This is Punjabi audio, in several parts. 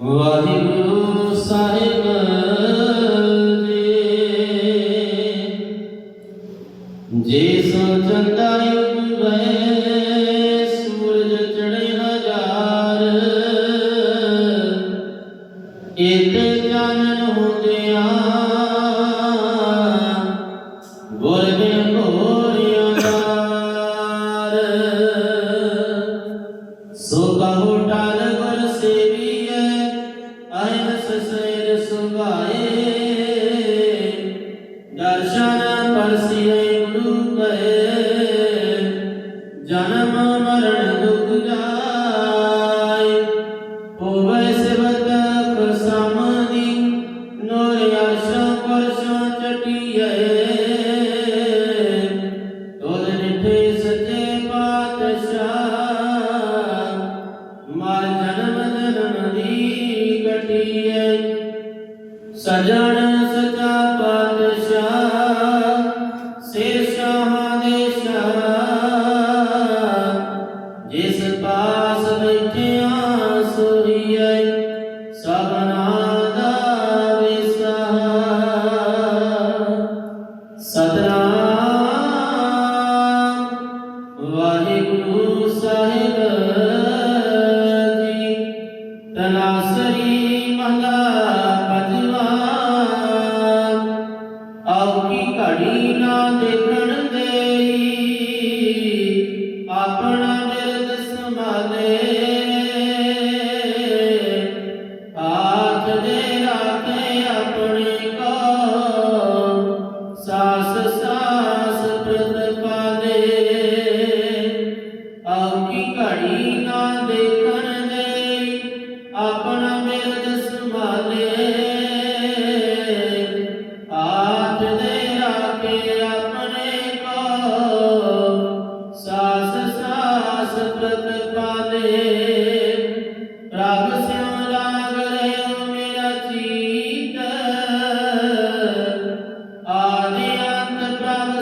ਵਾਹਿਗੁਰੂ ਸਾਹਿਬ ਜੀ ਜੇ ਸੋ ਚੰਦਾ ਉਗਵੇ ਸੂਰਜ ਚੜੇ ਹਜ਼ਾਰ ਇਤ ਚਾਨਣ ਹੁੰਦਿਆਂ ਗੁਰ ਟਾਲ ਗੁਰ ਸੇਵੀਐ ਅਹਨਸ ਸੇਰ ਸੁਭਾਏ। ਦਰਸ਼ਨ ਪਰਸਿਐ ਗੁਰੂ ਕੈ ਕਟੀਐ ਸਜਣ ਸਚਾ ਪਾਤਸ਼ਾਹ ਸਿਰ ਸ਼ਾਹਾਂ ਦੇ ਸ਼ਾਹ। ਜਿਸ ਪਾਸ ਬੈਠਿਆ ਸੋਈਐ ਸਭਨਾ ਦਾ ਵਿਸਾਹ ਸਤਨਾਮ ਔਖੀ ਘੜੀ ਨਾ ਦੇਖਣ ਦੇਈ ਆਪਣਾ ਬਿਰਦ ਸੰਭਾਲੇ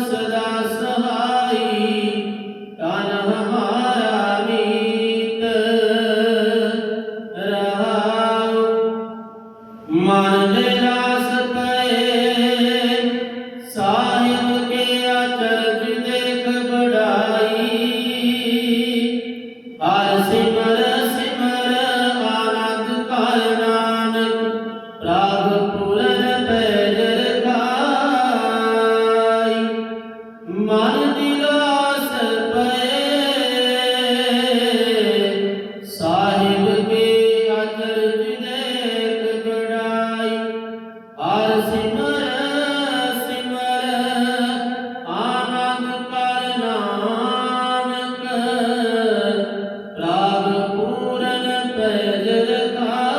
ਸਦਾ जगता